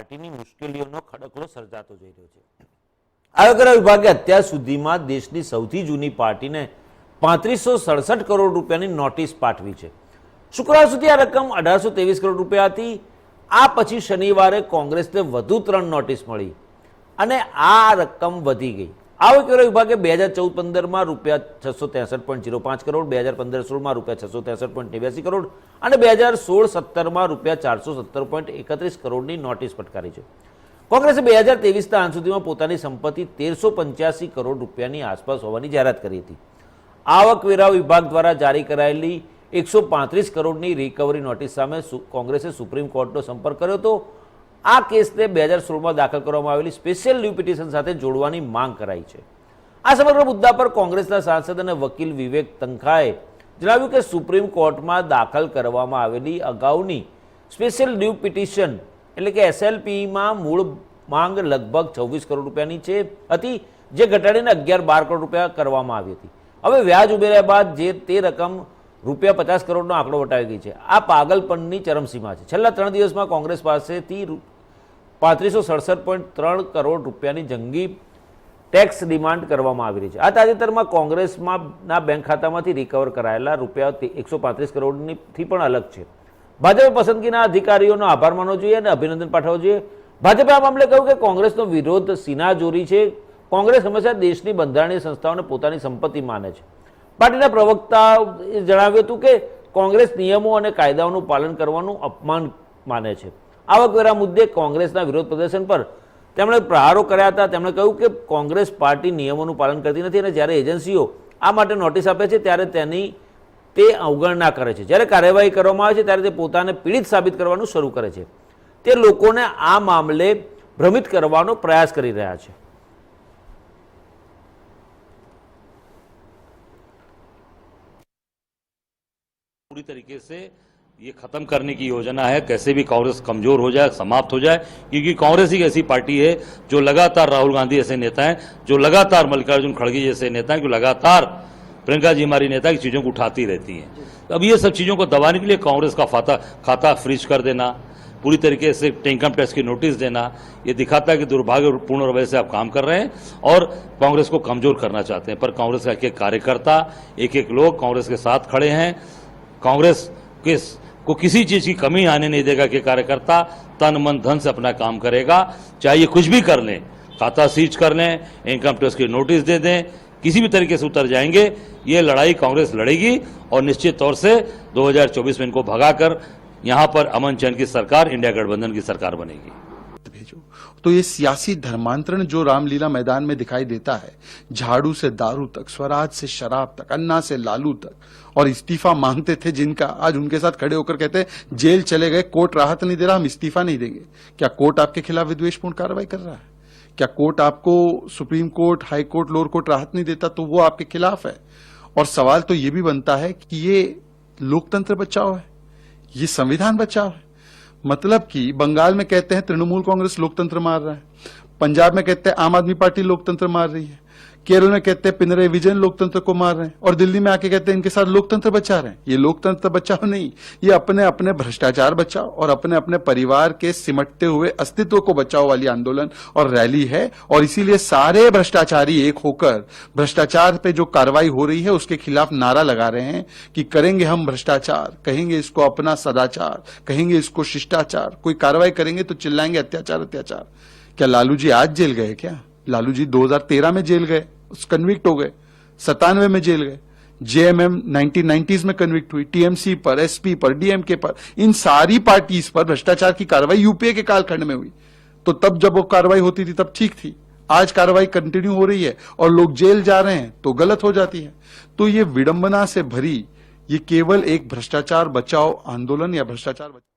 પાર્ટીની મુશ્કેલીઓનો ખડકલો સર્જાતો જઈ રહ્યો છે. આયોગરા વિભાગે અત્યાર સુધીમાં દેશની સૌથી જૂની પાર્ટીને પાંત્રીસો સડસઠ કરોડ રૂપિયાની નોટિસ પાઠવી છે. શુક્રવાર સુધી આ રકમ અઢારસો ત્રેવીસ કરોડ રૂપિયા હતી. આ પછી શનિવારે કોંગ્રેસને વધુ ત્રણ નોટિસ મળી અને આ રકમ વધી ગઈ. આવકવેરા વિભાગે બે હજાર ચૌદ પંદરમાં રૂપિયા છસો ત્રેસઠ પોઈન્ટ જીરો પાંચ કરોડ, બે હજાર પંદર સોળમાં રૂપિયા છસો ત્રેસઠ પોઈન્ટ નેવ્યાસી કરોડ અને બે હજાર સોળ સત્તરમાં રૂપિયા ચારસો સત્તર પોઈન્ટ એકત્રીસ કરોડની નોટિસ ફટકારી છે. કોંગ્રેસે બે હજાર ત્રેવીસના અંત સુધીમાં પોતાની સંપત્તિ તેરસો પંચ્યાસી કરોડ રૂપિયાની આસપાસ હોવાની જાહેરાત કરી હતી. આવકવેરા વિભાગ દ્વારા જારી કરાયેલી એકસો પાંત્રીસ કરોડની રિકવરી નોટિસ સામે કોંગ્રેસે સુપ્રીમ કોર્ટનો સંપર્ક કર્યો હતો. આ કેસને બે હજાર સોળમાં દાખલ કરવામાં આવેલી સ્પેશિયલ લીવ પિટિશન સાથે જોડવાની માંગ કરાઈ છે. આ સમગ્ર મુદ્દા પર કોંગ્રેસના સાંસદ અને વકીલ વિવેક તનખાએ જણાવ્યું કે સુપ્રીમ કોર્ટમાં દાખલ કરવામાં આવેલી અગાઉની સ્પેશિયલ લીવ પિટિશન એટલે કે એસએલપીમાં મૂળ માંગ લગભગ છવ્વીસ કરોડ રૂપિયાની છે, હતી, જે ઘટાડીને અગિયાર બાર કરોડ રૂપિયા કરવામાં આવી હતી. હવે વ્યાજ ઉમેર્યા બાદ જે તે રકમ રૂપિયા પચાસ કરોડનો આંકડો વટાવી ગઈ છે. આ પાગલપણની ચરમસીમા છે. છેલ્લા ત્રણ દિવસમાં કોંગ્રેસ પાસેથી પાંત્રીસો સડસઠ પોઈન્ટ ત્રણ કરોડ રૂપિયાની જંગી ટેક્સ ડિમાન્ડ કરવામાં આવી રહી છે. આ તાજેતરમાં કોંગ્રેસમાં બેંક ખાતામાંથી રિકવર કરાયેલા રૂપિયા એકસો પાંત્રીસ કરોડનીથી પણ અલગ છે. ભાજપે પસંદગીના અધિકારીઓનો આભાર માનવો જોઈએ અને અભિનંદન પાઠવવો જોઈએ. ભાજપે આ મામલે કહ્યું કે કોંગ્રેસનો વિરોધ સિનાજોરી છે. કોંગ્રેસ હંમેશા દેશની બંધારણીય સંસ્થાઓને પોતાની સંપત્તિ માને છે. પાર્ટીના પ્રવક્તાએ જણાવ્યું હતું કે કોંગ્રેસ નિયમો અને કાયદાઓનું પાલન કરવાનું અપમાન માને છે. આવકવેરા મુદ્દે કોંગ્રેસના વિરોધ પ્રદર્શન પર તેમણે પ્રહારો કર્યા હતા. તેમણે કહ્યું કે કોંગ્રેસ પાર્ટી નિયમોનું પાલન કરતી નથી અને જ્યારે એજન્સીઓ આ માટે નોટિસ આપે છે ત્યારે તેની તે અવગણના કરે છે. જ્યારે કાર્યવાહી કરવામાં આવે છે ત્યારે તે પોતાને પીડિત સાબિત કરવાનું શરૂ કરે છે. તે લોકોને આ મામલે ભ્રમિત કરવાનો પ્રયાસ કરી રહ્યા છે. पूरी तरीके से ये खत्म करने की योजना है। कैसे भी कांग्रेस कमज़ोर हो जाए, समाप्त हो जाए, क्योंकि कांग्रेस ही ऐसी पार्टी है जो लगातार राहुल गांधी ऐसे नेता हैं, जो लगातार मल्लिकार्जुन खड़गे जैसे नेता हैं, जो लगातार प्रियंका जी हमारी नेता की चीज़ों को उठाती रहती हैं। तो अब ये सब चीज़ों को दबाने के लिए कांग्रेस का खाता खाता फ्रीज कर देना, पूरी तरीके से इनकम टैक्स की नोटिस देना, ये दिखाता है कि दुर्भाग्यपूर्ण रवैये से आप काम कर रहे हैं और कांग्रेस को कमज़ोर करना चाहते हैं। पर कांग्रेस का एक एक कार्यकर्ता एक एक लोग कांग्रेस के साथ खड़े हैं। कांग्रेस किस, को किसी चीज़ की कमी आने नहीं देगा कि कार्यकर्ता तन मन धन से अपना काम करेगा, चाहे कुछ भी कर लें, खाता सीज कर लें इनकम टैक्स की नोटिस दे दें, किसी भी तरीके से उतर जाएँगे, ये लड़ाई कांग्रेस लड़ेगी और निश्चित तौर से 2024 में इनको भगाकर यहाँ पर अमन चैन की सरकार, इंडिया गठबंधन की सरकार बनेगी। भेजो। तो ये सियासी धर्मांतरण जो रामलीला मैदान में दिखाई देता है, झाड़ू से दारू तक, स्वराज से शराब तक, अन्ना से लालू तक, और इस्तीफा मांगते थे जिनका, आज उनके साथ खड़े होकर कहते हैं, जेल चले गए, कोर्ट राहत नहीं दे रहा, हम इस्तीफा नहीं देंगे। क्या कोर्ट आपके खिलाफ विद्वेषपूर्ण कार्रवाई कर रहा है? क्या कोर्ट आपको supreme court, high court, lower court राहत नहीं देता तो वो आपके खिलाफ है? और सवाल तो ये भी बनता है कि ये लोकतंत्र बचाओ है? ये संविधान बचाओ है? मतलब कि बंगाल में कहते हैं तृणमूल कांग्रेस लोकतंत्र मार रहा है, पंजाब में कहते हैं आम आदमी पार्टी लोकतंत्र मार रही है। केरल में कहते हैं पिनरई विजयन लोकतंत्र को मार रहे हैं, और दिल्ली में आके कहते हैं, इनके साथ लोकतंत्र बचा रहे हैं। ये लोकतंत्र बचाओ नहीं, ये अपने अपने भ्रष्टाचार बचाओ, और अपने अपने परिवार के सिमटते हुए अस्तित्व को बचाओ वाली आंदोलन और रैली है, और इसीलिए सारे भ्रष्टाचारी एक होकर, भ्रष्टाचार पे जो कार्रवाई हो रही है, उसके खिलाफ नारा लगा रहे हैं कि करेंगे हम भ्रष्टाचार, कहेंगे इसको अपना सदाचार, कहेंगे इसको शिष्टाचार, कोई कार्रवाई करेंगे तो चिल्लाएँगे अत्याचार अत्याचार। क्या लालू जी आज जेल गए क्या? लालू जी 2013 में जेल गए कन्विक्ट हो गए सतानवे में जेल गए। जेएमएम 1990s में कन्विक्ट हुई टीएमसी पर एसपी पर डीएमके पर, इन सारी पार्टीज़ पर भ्रष्टाचार की कार्रवाई यूपीए के कालखंड में हुई। तो तब जब वो कार्रवाई होती थी, तब ठीक थी। आज कार्रवाई कंटिन्यू हो रही है और लोग जेल जा रहे हैं तो गलत हो जाती है। तो ये विडंबना से भरी, ये केवल एक भ्रष्टाचार बचाओ आंदोलन या भ्रष्टाचार बचाओ।